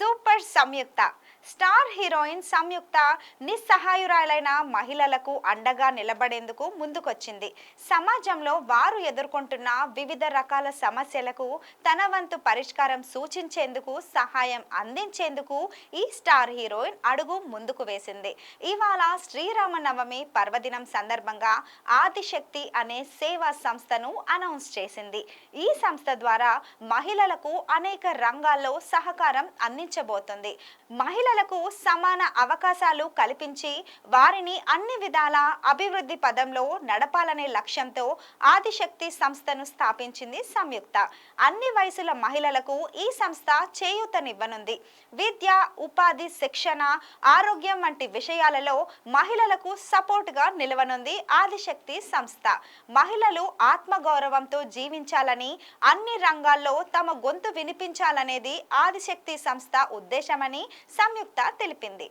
Super Samyuktha star heroine Samyuktha నిస్సహాయురాలైన మహిళలకు అండగా నిలబడేందుకు ముందుకొచ్చింది. సమాజంలో వారు ఎదుర్కొంటున్న వివిధ రకాల సమస్యలకు తన వంతు పరిష్కారం సూచించేందుకు సహాయం అందించేందుకు ఈ స్టార్ హీరోయిన్ అడుగు ముందుకు వేసింది. ఇవాళ శ్రీరామనవమి పర్వదినం సందర్భంగా ఆదిశక్తి అనే సేవా సంస్థను అనౌన్స్ చేసింది. ఈ సంస్థ ద్వారా మహిళలకు అనేక రంగాల్లో సహకారం అందించబోతుంది. మహిళల మహిళలకు సమాన అవకాశాలు కల్పించి వారిని అన్ని విధాల అభివృద్ధి పదంలో నడపాలనే లక్ష్యంతో ఆదిశక్తి సంస్థను స్థాపించింది సంయుక్త. అన్ని వయసుల మహిళలకు ఈ సంస్థ చేయూతనివ్వనుంది. విద్య ఉపాధి శిక్షణ ఆరోగ్యం వంటి విషయాలలో మహిళలకు సపోర్ట్గా నిలవనుంది ఆదిశక్తి సంస్థ. మహిళలు ఆత్మగౌరవంతో జీవించాలని అన్ని రంగాల్లో తమ గొంతు వినిపించాలనేది ఆదిశక్తి సంస్థ ఉద్దేశమని సంయుక్త తెలిపింది.